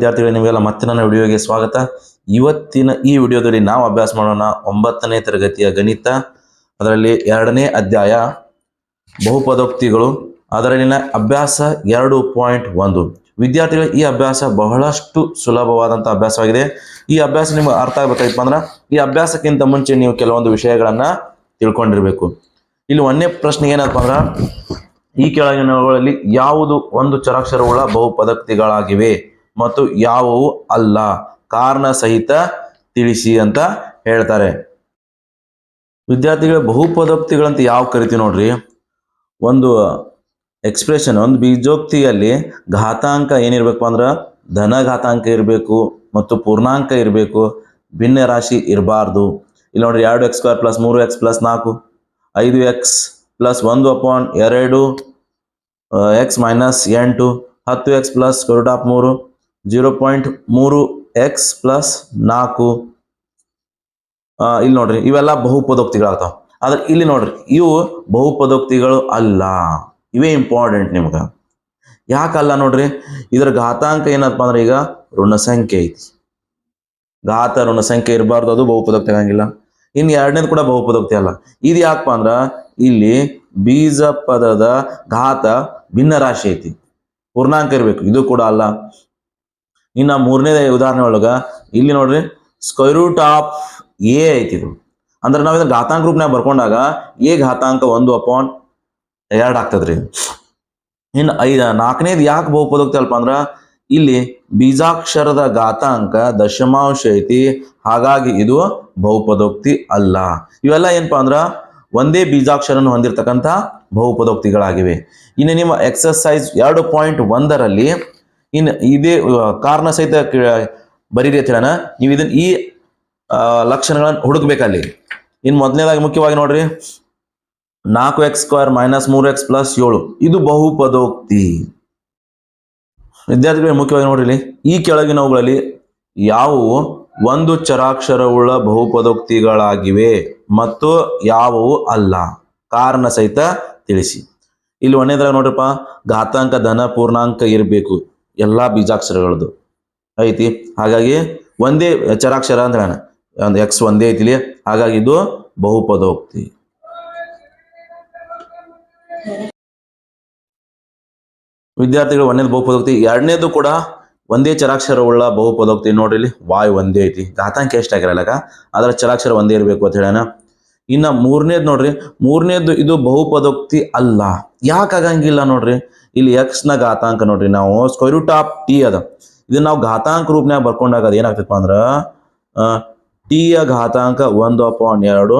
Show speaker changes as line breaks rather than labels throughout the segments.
ವಿದ್ಯಾರ್ಥಿಗಳು, ನಿಮಗೆಲ್ಲ ಮತ್ತೆ ನನ್ನ ವಿಡಿಯೋಗೆ ಸ್ವಾಗತ. ಇವತ್ತಿನ ಈ ವಿಡಿಯೋದಲ್ಲಿ ನಾವು ಅಭ್ಯಾಸ ಮಾಡೋಣ ಒಂಬತ್ತನೇ ತರಗತಿಯ ಗಣಿತ, ಅದರಲ್ಲಿ ಎರಡನೇ ಅಧ್ಯಾಯ, ಬಹುಪದೋಕ್ತಿಗಳು, ಅದರಲ್ಲಿನ ಅಭ್ಯಾಸ ಎರಡು ಪಾಯಿಂಟ್ ಒಂದು. ವಿದ್ಯಾರ್ಥಿಗಳು ಈ ಅಭ್ಯಾಸ ಬಹಳಷ್ಟು ಸುಲಭವಾದಂಥ ಅಭ್ಯಾಸವಾಗಿದೆ. ಈ ಅಭ್ಯಾಸ ನಿಮಗೆ ಅರ್ಥ ಆಗ್ಬೇಕಾಗಿತ್ತು ಅಂದ್ರೆ, ಈ ಅಭ್ಯಾಸಕ್ಕಿಂತ ಮುಂಚೆ ನೀವು ಕೆಲವೊಂದು ವಿಷಯಗಳನ್ನ ತಿಳ್ಕೊಂಡಿರಬೇಕು. ಇಲ್ಲಿ ಒಂದನೇ ಪ್ರಶ್ನೆ ಏನಪ್ಪ ಅಂದ್ರೆ, ಈ ಕೆಳಗಿನವುಗಳಲ್ಲಿ ಯಾವುದು ಒಂದು ಚರಾಕ್ಷರವುಳ್ಳ ಬಹುಪದಕ್ತಿಗಳಾಗಿವೆ? ಮತ್ತು ಯಾವುವು ಅಲ್ಲ. ಕಾರಣ ಸಹಿತ ತಿಳಿಸಿ ಅಂತ ಹೇಳ್ತಾರೆ. ವಿದ್ಯಾರ್ಥಿಗಳ ಬಹುಪದೋಕ್ತಿಗಳಂತ ಯಾವ ಕರಿತೀವಿ ನೋಡ್ರಿ? ಒಂದು ಎಕ್ಸ್ಪ್ರೆಷನ್ ಒಂದು ಬೀಜೋಕ್ತಿಯಲ್ಲಿ ಘಾತಾಂಕ ಏನಿರ್ಬೇಕು ಅಂದ್ರೆ ಧನ ಘಾತಾಂಕ ಇರಬೇಕು ಮತ್ತು ಪೂರ್ಣಾಂಕ ಇರಬೇಕು. ಭಿನ್ನ ರಾಶಿ ಇರಬಾರ್ದು. ಇಲ್ಲಿ ನೋಡ್ರಿ ಎರಡು ಎಕ್ಸ್ ಸ್ಕ್ವೇರ್ ಪ್ಲಸ್ ಮೂರು ಎಕ್ಸ್ ಪ್ಲಸ್ ನಾಲ್ಕು, ಐದು ಎಕ್ಸ್ ಪ್ಲಸ್ ಒಂದು ಅಪಾನ್ ಎರಡು ಎಕ್ಸ್ ಮೈನಸ್ ಎಂಟು, ಹತ್ತು ಎಕ್ಸ್ ಪ್ಲಸ್ ಸ್ಕ್ವೇರ್ ಆಫ್ ಮೂರು ಜೀರೋ ಪಾಯಿಂಟ್ ಮೂರು ಎಕ್ಸ್ ಪ್ಲಸ್ ನಾಲ್ಕು. ಇಲ್ಲಿ ನೋಡ್ರಿ, ಇವೆಲ್ಲ ಬಹುಪದೋಕ್ತಿಗಳಾಗ್ತಾವ. ಆದ್ರೆ ಇಲ್ಲಿ ನೋಡ್ರಿ, ಇವು ಬಹುಪದೋಕ್ತಿಗಳು ಅಲ್ಲ. ಇವೇ ಇಂಪಾರ್ಟೆಂಟ್ ನಿಮ್ಗೆ. ಯಾಕಲ್ಲ ನೋಡ್ರಿ, ಇದರ ಘಾತಾಂಕ ಏನಪ್ಪ ಅಂದ್ರೆ ಈಗ ಋಣ ಸಂಖ್ಯೆ ಐತಿ. ಘಾತ, ಋಣ ಸಂಖ್ಯೆ ಇರಬಾರ್ದು, ಅದು ಬಹುಪದೋಕ್ತಿ ಆಗಂಗಿಲ್ಲ. ಇನ್ನು ಎರಡನೇದು ಕೂಡ ಬಹುಪದೋಕ್ತಿ ಅಲ್ಲ. ಇದು ಯಾಕಪ್ಪ ಅಂದ್ರ, ಇಲ್ಲಿ ಬೀಜ ಪದದ ಘಾತ ಭಿನ್ನ ರಾಶಿ ಐತಿ. ಪೂರ್ಣಾಂಕ ಇರಬೇಕು, ಇದು ಕೂಡ ಅಲ್ಲ. ಇನ್ನ ಮೂರನೇ ಉದಾಹರಣೆ ಒಳಗೆ, ಇಲ್ಲಿ ನೋಡ್ರಿ ಸ್ಕ್ವೈರ್ ರೂಟ್ ಆಫ್ ಎ ಐತಿ ಇದು. ಅಂದ್ರೆ ನಾವು ಇದನ್ನ ಘಾತಾಂಕ ರೂಪನ್ಯಾಗ ಬರ್ಕೊಂಡಾಗ ಎ ಘಾತಾಂಕ ಒಂದು ಅಪಾನ್ ಎರಡು ಆಗ್ತದ್ರಿ. ಇನ್ನು ಐದ, ನಾಲ್ಕನೇದು ಯಾಕೆ ಬಹುಪದೋಕ್ತಿ ಅಲ್ಪ ಅಂದ್ರ, ಇಲ್ಲಿ ಬೀಜಾಕ್ಷರದ ಘಾತಾಂಕ ದಶಮಾಂಶ ಐತಿ, ಹಾಗಾಗಿ ಇದು ಬಹುಪದೋಕ್ತಿ ಅಲ್ಲ. ಇವೆಲ್ಲ ಏನಪ್ಪ ಅಂದ್ರ, ಒಂದೇ ಬೀಜಾಕ್ಷರನ ಹೊಂದಿರತಕ್ಕಂಥ ಬಹುಪದೋಕ್ತಿಗಳಾಗಿವೆ. ಇನ್ನು ನಿಮ್ಮ ಎಕ್ಸರ್ಸೈಸ್ ಎರಡು ಪಾಯಿಂಟ್ ಒಂದರಲ್ಲಿ ಇನ್ನು ಇದೇ ಕಾರಣ ಸಹಿತ ಬರೀರಿ ಅಂತ ನೀವು ಇದನ್ನ ಈ ಲಕ್ಷಣಗಳನ್ನು ಹುಡುಕ್ಬೇಕಲ್ಲಿ. ಇನ್ನು ಮೊದಲನೇದಾಗಿ ಮುಖ್ಯವಾಗಿ ನೋಡ್ರಿ. ನಾಲ್ಕು ಎಕ್ಸ್ ಸ್ಕ್ವೇರ್ ಮೈನಸ್ ಮೂರು ಎಕ್ಸ್ ಪ್ಲಸ್ ಏಳು. ಇದು ಬಹುಪದೋಕ್ತಿ. ವಿದ್ಯಾರ್ಥಿಗಳಿಗೆ ಮುಖ್ಯವಾಗಿ ನೋಡ್ರಿ ಈ ಕೆಳಗಿನವುಗಳಲ್ಲಿ ಯಾವುವು? ಒಂದು ಚರಾಕ್ಷರವುಳ್ಳ ಬಹುಪದೋಕ್ತಿಗಳಾಗಿವೆ ಮತ್ತು ಯಾವುವು? ಅಲ್ಲ. ಕಾರಣ ಸಹಿತ ತಿಳಿಸಿ. ಇಲ್ಲಿ ಒಂದೇದ್ರಾಗ ನೋಡ್ರಪ್ಪ. ಘಾತಾಂಕ ಧನ ಪೂರ್ಣಾಂಕ ಇರಬೇಕು. ಎಲ್ಲಾ ಬೀಜಾಕ್ಷರಗಳದ್ದು. ಐತಿ? ಹಾಗಾಗಿ ಒಂದೇ ಚರಾಕ್ಷರ ಹೇಳೋಣ ಒಂದು ಎಕ್ಸ್ ಒಂದೇ ಐತಿಲಿ? ಹಾಗಾಗಿ ಇದು ಬಹುಪದೋಕ್ತಿ. ವಿದ್ಯಾರ್ಥಿಗಳು ಒಂದೇದು ಬಹುಪದೋಕ್ತಿ, ಎರಡನೇದು ಕೂಡ ಒಂದೇ ಚರಾಕ್ಷರವುಳ್ಳ ಬಹುಪದೋಕ್ತಿ ನೋಡ್ರಿ ಇಲ್ಲಿ. ವಾಯ್ ಒಂದೇ ಐತಿ. ಘಾತಾಂಕ ಎಷ್ಟಾಗಿರಲ್ಲಕ ಅದರ ಚರಾಕ್ಷರ ಒಂದೇ ಇರಬೇಕು ಅಂತ ಹೇಳೋಣ ಇನ್ನ ಮೂರನೇದು ನೋಡ್ರಿ ಮೂರನೇದು ಇದು ಬಹುಪದೋಕ್ತಿ ಅಲ್ಲ. ಯಾಕೆ ಆಗಂಗಿಲ್ಲ ನೋಡ್ರಿ? ಇಲ್ಲಿ ಎಕ್ಸ್ನ ಘಾತಾಂಕ ನೋಡ್ರಿ ನಾವು ಸ್ಕ್ವೈರ್ ರೂಟ್ ಆಫ್ ಟಿ ಅದ. ಇದನ್ನ ನಾವು ಘಾತಾಂಕ ರೂಪನ್ಯಾಗ ಬರ್ಕೊಂಡಾಗ ಅದು ಏನಾಗ್ತೈತಪ್ಪ ಅಂದ್ರ ಟಿ ಯ ಘಾತಾಂಕ ಒಂದು ಅಪಾನ್ ಎರಡು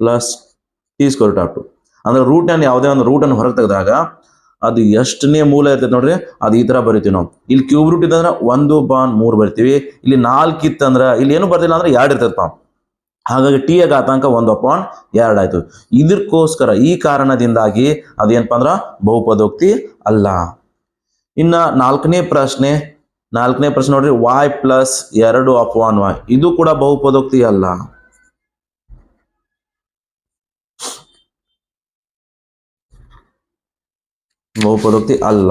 plus T square root of two ಅಂದ್ರೆ ರೂಟ್ನ ಯಾವುದೇ ಒಂದು ರೂಟ್ ಅನ್ನು ಹೊರಗೆ ತೆಗೆದಾಗ ಅದು ಎಷ್ಟನೇ ಮೂಲ ಇರ್ತೈತೆ ನೋಡ್ರಿ, ಅದು ಈ ತರ ಬರಿತೀವಿ ನಾವು. ಇಲ್ಲಿ ಕ್ಯೂಬ್ ರೂಟ್ ಇತ್ತಂದ್ರೆ ಒಂದು ಬಾನ್ ಮೂರು ಬರ್ತೀವಿ. ಇಲ್ಲಿ ನಾಲ್ಕು ಅಂದ್ರೆ ಇಲ್ಲಿ ಏನು ಬರ್ತಿಲ್ಲ ಅಂದ್ರೆ ಎರಡು ಇರ್ತೈತಪ್ಪ. ಹಾಗಾಗಿ ಟಿ ಯ ಘಾತಾಂಕ ಒಂದು ಅಪಾನ್ ಎರಡು ಆಯ್ತು. ಇದಕ್ಕೋಸ್ಕರ ಈ ಕಾರಣದಿಂದಾಗಿ ಅದೇನಪ್ಪ ಅಂದ್ರ ಬಹುಪದೋಕ್ತಿ ಅಲ್ಲ. ಇನ್ನ ನಾಲ್ಕನೇ ಪ್ರಶ್ನೆ ನಾಲ್ಕನೇ ಪ್ರಶ್ನೆ ನೋಡ್ರಿ ವಾಯ್ ಪ್ಲಸ್ ಎರಡು ಅಪಾನ್ ವಾಯ್ ಇದು ಕೂಡ ಬಹುಪದೋಕ್ತಿ ಅಲ್ಲ. ಬಹುಪದೋಕ್ತಿ ಅಲ್ಲ.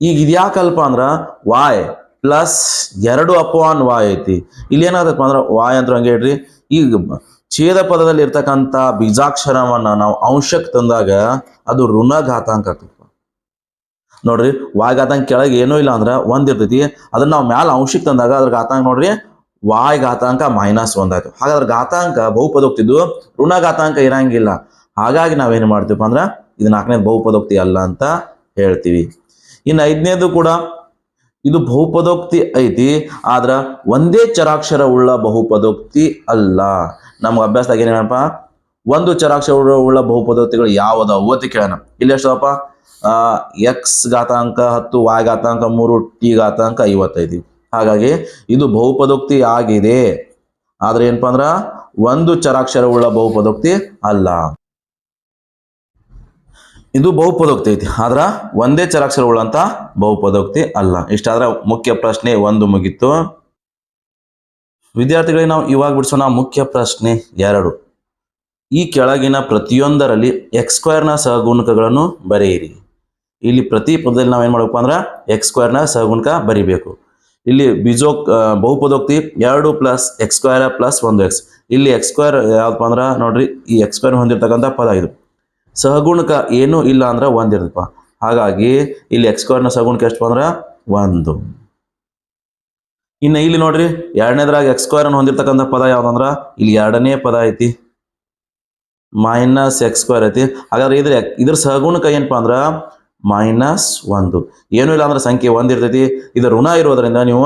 ಈಗ ಇದ್ಯಾಕಲ್ಪ ಅಂದ್ರ ವಾಯ್ ಪ್ಲಸ್ ಎರಡು ಅಪಾನ್ ವಾಯ್ ಐತಿ. ಇಲ್ಲಿ ಏನಾಗತ್ತಪ್ಪ ಅಂದ್ರ ವಾಯ್ ಅಂತ ಹಂಗೆ ಹೇಳ್ರಿ. ಈಗ ಛೇದ ಪದದಲ್ಲಿ ಇರ್ತಕ್ಕಂಥ ಬೀಜಾಕ್ಷರವನ್ನ ನಾವು ಅಂಶಕ್ಕೆ ತಂದಾಗ ಅದು ಋಣಘಾತಾಂಕ ಆಗ್ತೈತಿ. ನೋಡ್ರಿ ವಾಯ್ಘಾತಾಂಕ ಕೆಳಗೆ ಏನೂ ಇಲ್ಲ ಅಂದ್ರೆ ಒಂದ್ ಇರ್ತೈತಿ. ಅದನ್ನ ನಾವು ಮ್ಯಾಲ ಅಂಶಕ್ಕೆ ತಂದಾಗ ಅದ್ರ ಘಾತಾಂಕ ನೋಡ್ರಿ, ವಾಯ್ ಘಾತಾಂಕ ಮೈನಸ್ ಒಂದಾಯ್ತು ಹಾಗಾದ್ರೆ ಘಾತಾಂಕ ಬಹುಪದೋಕ್ತಿದ್ದು ಋಣ ಋಣಘಾತಾಂಕ ಇರಂಗಿಲ್ಲ. ಹಾಗಾಗಿ ನಾವೇನು ಮಾಡ್ತೀವಪ್ಪ ಅಂದ್ರೆ, ಇದು ನಾಲ್ಕನೇ ಬಹುಪದೋಕ್ತಿ ಅಲ್ಲ ಅಂತ ಹೇಳ್ತೀವಿ. ಇನ್ನು ಐದನೇದು ಕೂಡ ಇದು ಬಹುಪದೋಕ್ತಿ ಐತಿ, ಆದ್ರ ಒಂದೇ ಚರಾಕ್ಷರ ಉಳ್ಳ ಬಹುಪದೋಕ್ತಿ ಅಲ್ಲ. ನಮ್ಗೆ ಅಭ್ಯಾಸದಾಗ ಏನೇನಪ್ಪ? ಒಂದು ಚರಾಕ್ಷರ ಉಳ್ಳ ಬಹುಪದೋಕ್ತಿಗಳು ಯಾವ್ದಾವು ಅಂತ ಕೇಳೋಣ. ಇಲ್ಲಿ ಎಷ್ಟಪ್ಪ ಎಕ್ಸ್ ಘಾತಾಂಕ ಹತ್ತು ವಾಯ್ ಘಾತಾಂಕ ಮೂರು ಟಿ ಘಾತಾಂಕ ಐವತ್ತೈದು. ಹಾಗಾಗಿ ಇದು ಬಹುಪದೋಕ್ತಿ ಆಗಿದೆ. ಆದ್ರೆ ಏನಪ್ಪ ಅಂದ್ರ, ಒಂದು ಚರಾಕ್ಷರ ಉಳ್ಳ ಬಹುಪದೋಕ್ತಿ ಅಲ್ಲ. ಇದು ಬಹುಪದೋಕ್ತಿ ಐತಿ. ಆದ್ರ ಒಂದೇ ಚರಾಕ್ಷರ ಉಳ್ಳಂತ ಬಹುಪದೋಕ್ತಿ ಅಲ್ಲ. ಇಷ್ಟಾದ್ರೆ ಮುಖ್ಯ ಪ್ರಶ್ನೆ ಒಂದು ಮುಗಿತು. ವಿದ್ಯಾರ್ಥಿಗಳಿಗೆ ನಾವು ಇವಾಗ ಬಿಡಿಸೋಣ ಮುಖ್ಯ ಪ್ರಶ್ನೆ ಎರಡು. ಈ ಕೆಳಗಿನ ಪ್ರತಿಯೊಂದರಲ್ಲಿ ಎಕ್ಸ್ ಸ್ಕ್ವೇರ್ನ ಸಹಗುಣಕಗಳನ್ನು ಬರೆಯಿರಿ. ಇಲ್ಲಿ ಪ್ರತಿ ಪದದಲ್ಲಿ ನಾವು ಏನು ಮಾಡಬೇಕು ಅಂದ್ರೆ ಎಕ್ಸ್ ಸ್ಕ್ವೇರ್ನ ಸಹಗುಣಕ ಬರಿಬೇಕು. ಇಲ್ಲಿ ಬೀಜೋ ಬಹುಪದೋಕ್ತಿ ಎರಡು ಪ್ಲಸ್ ಎಕ್ಸ್ ಸ್ಕ್ವೇರ್ ಪ್ಲಸ್ ಒಂದು ಎಕ್ಸ್ ಇಲ್ಲಿ ಎಕ್ಸ್ ಸ್ಕ್ವೇರ್ ಯಾವ್ದಪ್ಪ ಅಂದ್ರೆ ನೋಡ್ರಿ, ಈ ಎಕ್ಸ್ ಸ್ಕ್ವೇರ್ ಹೊಂದಿರ್ತಕ್ಕಂಥ ಪದ ಇದು. ಸಹಗುಣಕ ಏನೂ ಇಲ್ಲ ಅಂದ್ರೆ ಒಂದಿರ್ತಪ್ಪ ಹಾಗಾಗಿ ಇಲ್ಲಿ ಎಕ್ಸ್ ಸ್ಕ್ವೇರ್ನ ಸಹಗುಣಕ ಎಷ್ಟು ಅಂದ್ರೆ ಒಂದು. ಇನ್ನು ಇಲ್ಲಿ ನೋಡ್ರಿ, ಎರಡನೇದ್ರಾಗ ಸ್ಕ್ವೇರ್ ಅನ್ನು ಹೊಂದಿರ್ತಕ್ಕಂಥ ಪದ ಯಾವ್ದಂದ್ರ, ಇಲ್ಲಿ ಎರಡನೇ ಪದ ಐತಿ. ಮೈನಸ್ ಸ್ಕ್ವೇರ್ ಐತಿ. ಹಾಗಾದ್ರೆ ಇದ್ರ ಇದ್ರ ಸಹಗುಣಕ ಏನಪ್ಪಾ ಅಂದ್ರ ಮೈನಸ್ ಒಂದು. ಏನೂ ಇಲ್ಲ ಅಂದ್ರೆ ಸಂಖ್ಯೆ ಒಂದ್ ಇರ್ತೈತಿ. ಇದು ಋಣ ಇರೋದ್ರಿಂದ ನೀವು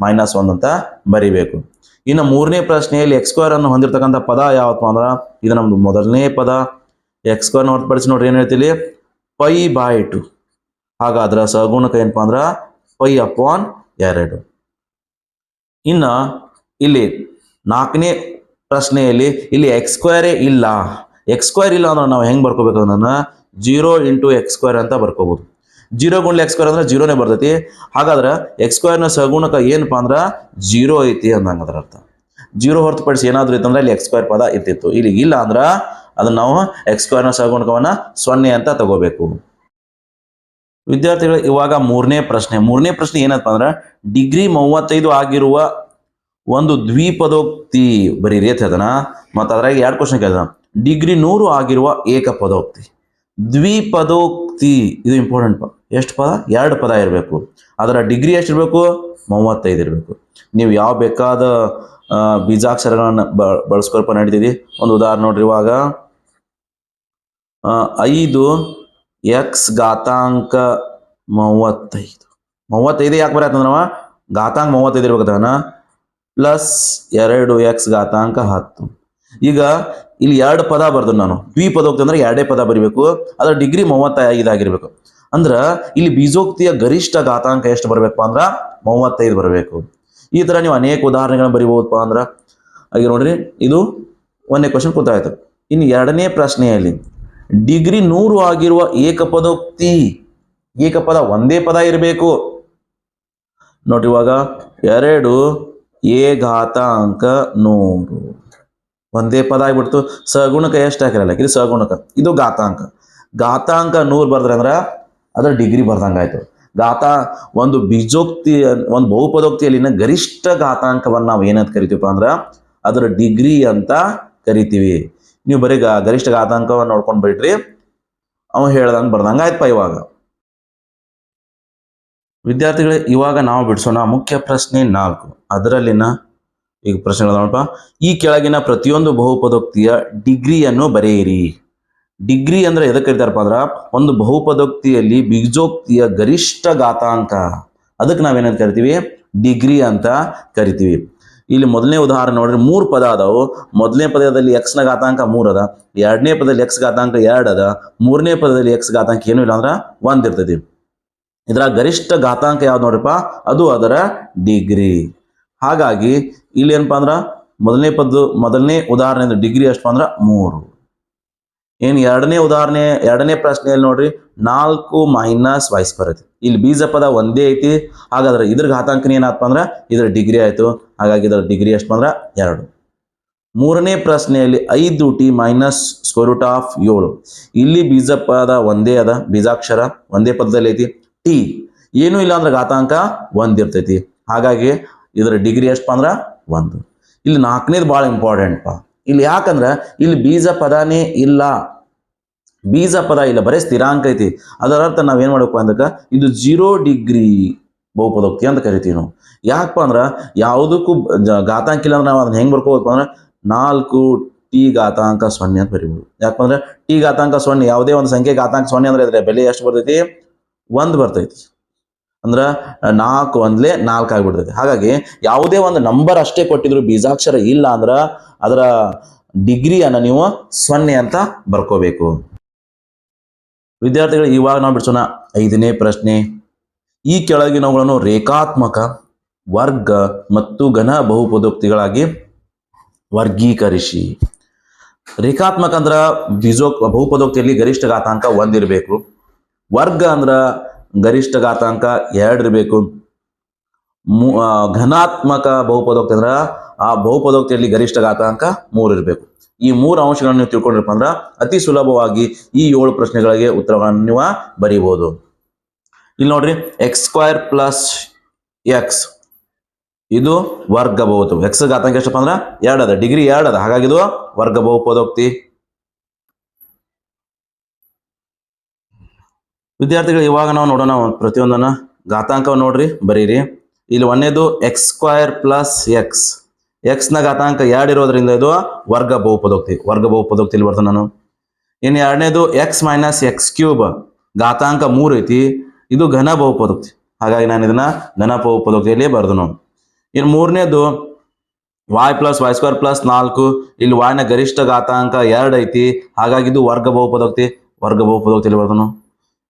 ಮೈನಸ್ ಒಂದ್ ಅಂತ ಬರಿಬೇಕು. ಇನ್ನು ಮೂರನೇ ಪ್ರಶ್ನೆಯಲ್ಲಿ ಎಕ್ಸ್ ಸ್ಕ್ವೇರ್ ಅನ್ನು ಹೊಂದಿರತಕ್ಕಂಥ ಪದ ಯಾವತ್ತಪ್ಪ ಅಂದ್ರೆ, ಇದು ನಮ್ದು ಮೊದಲನೇ ಪದ. ಎಕ್ಸ್ ಸ್ಕ್ವೇರ್ ಹೊರತುಪಡಿಸಿ ನೋಡ್ರಿ ಏನು ಹೇಳ್ತೀವಿ ಪೈ ಬೈ ಟು ಹಾಗಾದ್ರೆ ಸಹಗುಣಕ ಏನಪ್ಪ ಅಂದ್ರ ಪೈ ಅಪಾನ್ ಎರಡು. ಇನ್ನ ಇಲ್ಲಿ ನಾಲ್ಕನೇ ಪ್ರಶ್ನೆಯಲ್ಲಿ ಇಲ್ಲಿ ಎಕ್ಸ್ ಸ್ಕ್ವೇರೇ ಇಲ್ಲ. ಎಕ್ಸ್ ಸ್ಕ್ವೇರ್ ಇಲ್ಲ ಅಂದ್ರೆ ನಾವು ಹೆಂಗೆ ಬರ್ಕೋಬೇಕು ಅಂದ್ರೆ ಜೀರೋ ಇಂಟು ಎಕ್ಸ್ ಸ್ಕ್ವೇರ್ ಅಂತ ಬರ್ಕೋಬಹುದು ಜೀರೋ ಗುಂಡ್ಲೆ ಎಕ್ಸ್ ಸ್ಕ್ವೇರ್ ಅಂದ್ರೆ ಜೀರೋನೇ ಬರ್ತೈತಿ. ಹಾಗಾದ್ರೆ ಎಕ್ಸ್ ಸ್ಕ್ವೇರ್ನ ಸಗುಣಕ ಏನಪ್ಪ ಅಂದ್ರೆ ಜೀರೋ ಐತಿ ಅಂದಂಗ ಅದರ ಅರ್ಥ ಜೀರೋ ಹೊರತುಪಡಿಸಿ ಏನಾದ್ರೂ ಇತ್ತಂದ್ರೆ ಇಲ್ಲಿ ಎಕ್ಸ್ ಸ್ಕ್ವೇರ್ ಪದ ಇರ್ತಿತ್ತು. ಇಲ್ಲಿ ಇಲ್ಲ ಅಂದ್ರ ಅದನ್ನ ನಾವು ಎಕ್ಸ್ ಸ್ಕ್ವೇರ್ನ ಸೊನ್ನೆ ಅಂತ ತಗೋಬೇಕು. ವಿದ್ಯಾರ್ಥಿಗಳು, ಇವಾಗ ಮೂರನೇ ಪ್ರಶ್ನೆ. ಮೂರನೇ ಪ್ರಶ್ನೆ ಏನಪ್ಪ ಅಂದ್ರೆ, ಡಿಗ್ರಿ ಮೂವತ್ತೈದು ಆಗಿರುವ ಒಂದು ದ್ವಿಪದೋಕ್ತಿ ಬರೀ ರೀತಿ ಅದನ್ನ ಮತ್ತು ಅದ್ರಾಗ ಎರಡು ಕ್ವಶನ್ ಕೇಳಿದ ಡಿಗ್ರಿ ನೂರು ಆಗಿರುವ ಏಕ ಪದೋಕ್ತಿ ದ್ವಿಪದೋಕ್ತಿ, ಇದು ಇಂಪಾರ್ಟೆಂಟ್ ಎಷ್ಟು ಪದ? ಎರಡು ಪದ ಇರಬೇಕು. ಅದರ ಡಿಗ್ರಿ ಎಷ್ಟಿರಬೇಕು ಮೂವತ್ತೈದು ಇರಬೇಕು. ನೀವು ಯಾವ ಬೇಕಾದ ಬೀಜಾಕ್ಷರಗಳನ್ನು ಬೀಜಾಕ್ಷರಗಳನ್ನ ಬ ಬಳಸ್ಕೊಳ್ಪ ನಡೀತಿದೆ. ಒಂದು ಉದಾಹರಣೆ ನೋಡ್ರಿ ಇವಾಗ ಐದು ಎಕ್ಸ್ ಘಾತಾಂಕ ಮೂವತ್ತೈದು. ಮೂವತ್ತೈದು ಯಾಕೆ ಬರತ್ತಂದ್ರವ ಘಾತಾಂಕ ಮೂವತ್ತೈದು ಇರ್ಬೇಕಾದ ಪ್ಲಸ್ ಎರಡು ಎಕ್ಸ್ ಘಾತಾಂಕ ಹತ್ತು. ಈಗ ಇಲ್ಲಿ ಎರಡು ಪದ ಬರ್ದು ನಾನು. ದ್ವಿಪದ ಹೋಗ್ತಂದ್ರೆ ಎರಡೇ ಪದ ಬರಿಬೇಕು. ಅದರ ಡಿಗ್ರಿ ಮೂವತ್ತೈದು ಆಗಿರ್ಬೇಕು. ಅಂದ್ರ ಇಲ್ಲಿ ಬೀಜೋಕ್ತಿಯ ಗರಿಷ್ಠ ಘಾತಾಂಕ ಎಷ್ಟು ಬರ್ಬೇಕಪ್ಪ ಅಂದ್ರ ಮೂವತ್ತೈದು ಬರಬೇಕು. ಈ ತರ ನೀವು ಅನೇಕ ಉದಾಹರಣೆಗಳನ್ನ ಬರಿಬಹುದಪ್ಪ ಅಂದ್ರ, ಹಾಗೆ ನೋಡ್ರಿ, ಇದು ಒಂದನೇ ಕ್ವಶನ್ ಗೊತ್ತಾಯ್ತು ಇನ್ನು ಎರಡನೇ ಪ್ರಶ್ನೆಯಲ್ಲಿ, ಡಿಗ್ರಿ ನೂರು ಆಗಿರುವ ಏಕಪದೋಕ್ತಿ, ಏಕಪದ ಒಂದೇ ಪದ ಇರಬೇಕು. ನೋಡ್ರಿ ಇವಾಗ, ಎರಡು ಎ ಘಾತಾಂಕ ನೂರು. ಒಂದೇ ಪದ ಆಗ್ಬಿಡ್ತು. ಸಗುಣಕ ಎಷ್ಟು ಹಾಕಿರಲ್ಲ, ಇದು ಸಗುಣಕ, ಇದು ಘಾತಾಂಕ. ಘಾತಾಂಕ ನೂರು ಬರ್ದ್ರೆ ಅಂದ್ರ ಡಿಗ್ರಿ ಆಯಿತು. ಗಾತ ಒಂದು ಬೀಜೋಕ್ತಿ, ಒಂದು ಬಹುಪದೋಕ್ತಿಯಲ್ಲಿನ ಗರಿಷ್ಠ ಘಾತಾಂಕವನ್ನ ನಾವು ಏನಂತ ಕರಿತೀವಪ್ಪ ಅಂದ್ರ ಅದರ ಡಿಗ್ರಿ ಅಂತ ಕರಿತೀವಿ. ನೀವು ಬರೀ ಗರಿಷ್ಠ ಘಾತಾಂಕವನ್ನು ನೋಡ್ಕೊಂಡು ಬಿಟ್ರಿ ಅವ ಹೇಳ್ದಂಗೆ ಬರ್ದಂಗೆ ಆಯ್ತಪ್ಪ ಇವಾಗ. ವಿದ್ಯಾರ್ಥಿಗಳೇ, ಇವಾಗ ನಾವು ಬಿಡಿಸೋಣ ಮುಖ್ಯ ಪ್ರಶ್ನೆ ನಾಲ್ಕು. ಅದರಲ್ಲಿನ ಈಗ ಪ್ರಶ್ನೆಗಳು ನೋಡಪ್ಪ. ಈ ಕೆಳಗಿನ ಪ್ರತಿಯೊಂದು ಬಹುಪದೋಕ್ತಿಯ ಡಿಗ್ರಿಯನ್ನು ಬರೆಯಿರಿ. ಡಿಗ್ರಿ ಅಂದ್ರೆ ಎದಕ್ಕೆ ಕರಿತಾರಪ್ಪ ಅಂದ್ರೆ ಒಂದು ಬಹುಪದೋಕ್ತಿಯಲ್ಲಿ ಬೀಜೋಕ್ತಿಯ ಗರಿಷ್ಠ ಘಾತಾಂಕ. ಅದಕ್ಕೆ ನಾವೇನಂತ ಕರಿತೀವಿ? ಡಿಗ್ರಿ ಅಂತ ಕರಿತೀವಿ. ಇಲ್ಲಿ ಮೊದಲನೇ ಉದಾಹರಣೆ ನೋಡ್ರಿ, ಮೂರು ಪದ ಅದಾವು. ಮೊದಲನೇ ಪದದಲ್ಲಿ ಎಕ್ಸ್ನ ಘಾತಾಂಕ ಮೂರ್ ಅದ. ಎರಡನೇ ಪದದಲ್ಲಿ ಎಕ್ಸ್ ಘಾತಾಂಕ ಎರಡು ಅದ. ಮೂರನೇ ಪದದಲ್ಲಿ ಎಕ್ಸ್ ಘಾತಾಂಕ ಏನು ಇಲ್ಲ ಅಂದ್ರೆ ಒಂದ್ ಇರ್ತೈತಿ. ಇದರ ಗರಿಷ್ಠ ಘಾತಾಂಕ ಯಾವ್ದು ನೋಡ್ರಿಪ್ಪ? ಅದು ಅದರ ಡಿಗ್ರಿ. ಹಾಗಾಗಿ ಇಲ್ಲಿ ಏನಪ್ಪಾ ಅಂದ್ರ ಮೊದಲನೇ ಪದ, ಮೊದಲನೇ ಉದಾಹರಣೆ ಡಿಗ್ರಿ ಎಷ್ಟು ಅಂದ್ರೆ ಮೂರು. ಏನ್ ಎರಡನೇ ಉದಾಹರಣೆ, ಎರಡನೇ ಪ್ರಶ್ನೆಯಲ್ಲಿ ನೋಡ್ರಿ, ನಾಲ್ಕು ಮೈನಸ್ ವೈಸ್ ಬರುತ್ತೆ ಇಲ್ಲಿ ಬೀಜ ಪದ ಒಂದೇ ಐತಿ. ಹಾಗಾದ್ರೆ ಇದ್ರ ಘಾತಾಂಕ ಏನಾಯ್ತಪ್ಪ ಅಂದ್ರೆ, ಇದ್ರ ಡಿಗ್ರಿ ಆಯ್ತು. ಹಾಗಾಗಿ ಇದರ ಡಿಗ್ರಿ ಎಷ್ಟು ಬಂದ್ರೆ, ಎರಡು. ಮೂರನೇ ಪ್ರಶ್ನೆಯಲ್ಲಿ ಐದು T minus square root of ಏಳು. ಇಲ್ಲಿ ಬೀಜ ಪದ ಒಂದೇ ಅದ, ಬೀಜಾಕ್ಷರ ಒಂದೇ ಪದದಲ್ಲಿ ಐತಿ. ಟಿ ಏನು ಇಲ್ಲ ಅಂದ್ರೆ ಘಾತಾಂಕ ಒಂದ್ ಇರ್ತೈತಿ. ಹಾಗಾಗಿ ಇದರ ಡಿಗ್ರಿ ಎಷ್ಟು ಅಂದ್ರೆ ಒಂದು. ಇಲ್ಲಿ ನಾಲ್ಕನೇದು ಭಾಳ ಇಂಪಾರ್ಟೆಂಟ್ ಪಾ. ಇಲ್ಲಿ ಯಾಕಂದ್ರೆ ಇಲ್ಲಿ ಬೀಜ ಪದನೇ ಇಲ್ಲ. ಬೀಜ ಪದ ಇಲ್ಲ, ಬರೀ ಸ್ಥಿರಾಂಕ ಐತಿ. ಅದರ ಅರ್ಥ ನಾವೇನು ಮಾಡಬೇಕು ಅಂದ್ರೆ ಇದು ಜೀರೋ ಡಿಗ್ರಿ ಬಹುಪದೋಕ್ತಿ ಅಂತ ಕರಿತೀವಿ ನಾವು. ಯಾಕಪ್ಪ ಅಂದ್ರೆ, ಯಾವುದಕ್ಕೂ ಘಾತಾಂಕ ಇಲ್ಲ ಅಂದ್ರೆ ನಾವು ಅದನ್ನ ಹೆಂಗೆ ಬರ್ಕೋಬೇಕು ಅಂದ್ರೆ, ನಾಲ್ಕು ಟಿ ಘಾತಾಂಕ ಸೊನ್ನೆ ಅಂತ ಬರಿಬೋದು. ಅಂದ್ರೆ, ಟಿ ಘಾತಾಂಕ ಸೊನ್ನೆ, ಯಾವುದೇ ಒಂದು ಸಂಖ್ಯೆ ಘಾತಾಂಕ ಸೊನ್ನೆ ಅಂದ್ರೆ ಇದ್ರೆ ಬೆಲೆ ಎಷ್ಟು ಬರ್ತೈತಿ? ಒಂದು ಬರ್ತೈತಿ. ಅಂದ್ರ, ನಾಲ್ಕು ಒಂದ್ಲೆ ನಾಲ್ಕು ಆಗಿಬಿಡ್ತೈತಿ. ಹಾಗಾಗಿ ಯಾವುದೇ ಒಂದು ನಂಬರ್ ಅಷ್ಟೇ ಕೊಟ್ಟಿದ್ರು ಬೀಜಾಕ್ಷರ ಇಲ್ಲ ಅಂದ್ರ ಅದರ ಡಿಗ್ರಿಯನ್ನು ನೀವು ಸೊನ್ನೆ ಅಂತ ಬರ್ಕೋಬೇಕು. ವಿದ್ಯಾರ್ಥಿಗಳು, ಇವಾಗ ನಾವು ಬಿಡಿಸೋಣ ಐದನೇ ಪ್ರಶ್ನೆ. ಈ ಕೆಳಗಿನವುಗಳನ್ನು ರೇಖಾತ್ಮಕ, ವರ್ಗ ಮತ್ತು ಘನ ಬಹುಪದೋಕ್ತಿಗಳಾಗಿ ವರ್ಗೀಕರಿಸಿ. ರೇಖಾತ್ಮಕ ಅಂದ್ರ ಬೀಜೋ, ಬಹುಪದೋಕ್ತಿಯಲ್ಲಿ ಗರಿಷ್ಠ ಘಾತಾಂಕ ಒಂದಿರಬೇಕು. ವರ್ಗ ಅಂದ್ರ ಗರಿಷ್ಠ ಘಾತಾಂಕ ಎರಡು ಇರಬೇಕು. ಘನಾತ್ಮಕ ಬಹುಪದೋಕ್ತಿ ಅಂದ್ರೆ ಆ ಬಹುಪದೋಕ್ತಿಯಲ್ಲಿ ಗರಿಷ್ಠ ಘಾತಾಂಕ ಮೂರು ಇರಬೇಕು. ಈ ಮೂರು ಅಂಶಗಳನ್ನು ನೀವು ತಿಳ್ಕೊಂಡಿರಪ್ಪ ಅಂದ್ರೆ ಅತಿ ಸುಲಭವಾಗಿ ಈ ಏಳು ಪ್ರಶ್ನೆಗಳಿಗೆ ಉತ್ತರಗಳನ್ನು ನೀವು ಬರೀಬಹುದು ಇಲ್ಲಿ ನೋಡ್ರಿ ಎಕ್ಸ್ ಸ್ಕ್ವೇರ್ ಪ್ಲಸ್ ಎಕ್ಸ್ ಇದು ವರ್ಗ ಬಹುತು ಎಕ್ಸ್ ಘಾತಾಂಕ ಎಷ್ಟಪ್ಪ ಅಂದ್ರೆ ಎರಡದ ಡಿಗ್ರಿ ಎರಡದ ಹಾಗಾಗಿ ಇದು ವರ್ಗ ಬಹುಪದೋಕ್ತಿ ವಿದ್ಯಾರ್ಥಿಗಳು, ಇವಾಗ ನಾವು ನೋಡೋಣ ಪ್ರತಿಯೊಂದನ್ನ. ಘಾತಾಂಕ ನೋಡ್ರಿ, ಬರೀರಿ. ಇಲ್ಲಿ ಒಂದೇದು ಎಕ್ಸ್ ಸ್ಕ್ವೈರ್ ಪ್ಲಸ್ ಎಕ್ಸ್ ಎಕ್ಸ್ನ ಘಾತಾಂಕ ಎರಡು ಇರೋದ್ರಿಂದ ಇದು ವರ್ಗ ಬಹುಪದೋಕ್ತಿ. ವರ್ಗ ಬಹುಪದೋಕ್ತಿ ಇಲ್ಲಿ ಬರ್ತೇನೆ ನಾನು? ಇನ್ನು ಎರಡನೇದು ಎಕ್ಸ್ ಮೈನಸ್ ಎಕ್ಸ್ ಕ್ಯೂಬ್ ಘಾತಾಂಕ ಮೂರು ಐತಿ. ಇದು ಘನ ಬಹುಪದೋಕ್ತಿ. ಹಾಗಾಗಿ ನಾನು ಇದನ್ನ ಘನ ಬಹುಪದೋಕ್ತಿಯಲ್ಲಿ ಬರ್ದು ನಾನು ಇನ್ನು ಮೂರನೇದು Y plus Y square plus ನಾಲ್ಕು. ಇಲ್ಲಿ ವಾಯ್ನ ಗರಿಷ್ಠ ಘಾತಾಂಕ ಎರಡು ಐತಿ. ಹಾಗಾಗಿ ಇದು ವರ್ಗ ಬಹುಪದೋಕ್ತಿ. ವರ್ಗ ಬಹುಪದೋಕ್ತಿಯಲ್ಲಿ ಬರ್ದನು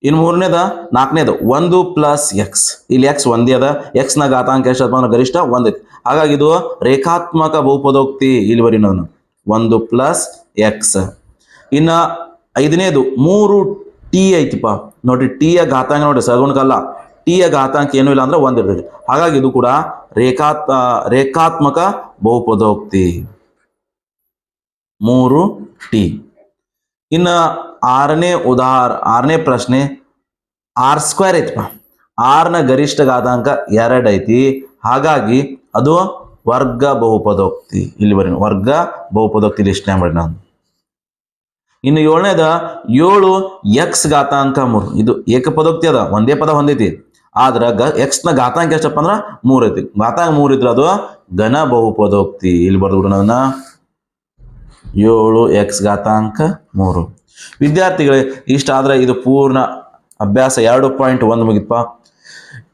ಇನ್ನು ಮೂರನೇದ, ನಾಲ್ಕನೇದು, ಒಂದು ಪ್ಲಸ್ ಎಕ್ಸ್ ಇಲ್ಲಿ ಎಕ್ಸ್ ಒಂದೇ ಅದ. ಎಕ್ಸ್ನ ಘಾತಾಂಕ ಎಷ್ಟಪ್ಪ ಅಂದ್ರೆ ಗರಿಷ್ಠ? ಒಂದ್ ಹಾಗಾಗಿ ಇದು ರೇಖಾತ್ಮಕ ಬಹುಪದೋಕ್ತಿ ಇಲ್ಲಿ ಬರೀ ನಾನು. ಒಂದು ಪ್ಲಸ್ ಎಕ್ಸ್ ಇನ್ನು ಐದನೇದು, ಮೂರು ಟಿ ಐತಿಪ್ಪ. ನೋಡ್ರಿ ಟಿ ಯ ಘಾತಾಂಕ ನೋಡಿ ಸಗುಣಕಲ್ಲ ಟಿ ಯ ಘಾತಾಂಕ ಏನೂ ಇಲ್ಲ ಅಂದ್ರೆ ಒಂದ್ ಇರ್ತದೆ. ಹಾಗಾಗಿ ಇದು ಕೂಡ ರೇಖಾತ್ ರೇಖಾತ್ಮಕ ಬಹುಪದೋಕ್ತಿ. ಮೂರು ಟಿ ಇನ್ನ ಆರನೇ ಉದಾಹರ, ಆರನೇ ಪ್ರಶ್ನೆ, ಆರ್ ಸ್ಕ್ವೇರ್ ಐತಪ್ಪ ಆರ್ನ ಗರಿಷ್ಠ ಘಾತಾಂಕ ಐತಿ. ಹಾಗಾಗಿ ಅದು ವರ್ಗ ಬಹುಪದೋಕ್ತಿ. ಇಲ್ಲಿ ಬರೀ ವರ್ಗ ಬಹುಪದೋಕ್ತಿ ಲಿಸ್ಟ್ನೇ ಮಾಡಿ ನಾನು. ಇನ್ನು ಏಳನೇದ, ಏಳು ಎಕ್ಸ್ ಘಾತಾಂಕ ಮೂರು. ಇದು ಏಕಪದೋಕ್ತಿ ಅದ, ಒಂದೇ ಪದ ಹೊಂದೈತಿ. ಆದ್ರ ಗ ಎಕ್ಸ್ನ ಘಾತಾಂಕ ಎಷ್ಟಪ್ಪ ಅಂದ್ರೆ ಮೂರ್ ಐತಿ. ಘಾತಾಂಕ ಮೂರು ಇದ್ರ ಅದು ಘನ ಬಹುಪದೋಕ್ತಿ. ಇಲ್ಲಿ ಬರ್ದು ಅದನ್ನ. ಏಳು ಎಕ್ಸ್ ಘಾತಾಂಕ ಮೂರು. ವಿದ್ಯಾರ್ಥಿಗಳೇ, ಇಷ್ಟಾದ್ರೆ ಇದು ಪೂರ್ಣ ಅಭ್ಯಾಸ ಎರಡು ಪಾಯಿಂಟ್ ಒಂದು ಮುಗಿತಪ್ಪ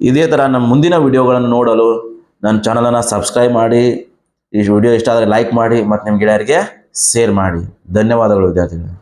ಇದೇ ಥರ ನಮ್ಮ ಮುಂದಿನ ವಿಡಿಯೋಗಳನ್ನು ನೋಡಲು ನನ್ನ ಚಾನಲನ್ನು ಸಬ್ಸ್ಕ್ರೈಬ್ ಮಾಡಿ, ಈ ವಿಡಿಯೋ ಇಷ್ಟ ಆದರೆ ಲೈಕ್ ಮಾಡಿ, ಮತ್ತು ನಿಮ್ಮ ಗೆಳೆಯರಿಗೆ ಶೇರ್ ಮಾಡಿ. ಧನ್ಯವಾದಗಳು ವಿದ್ಯಾರ್ಥಿಗಳು.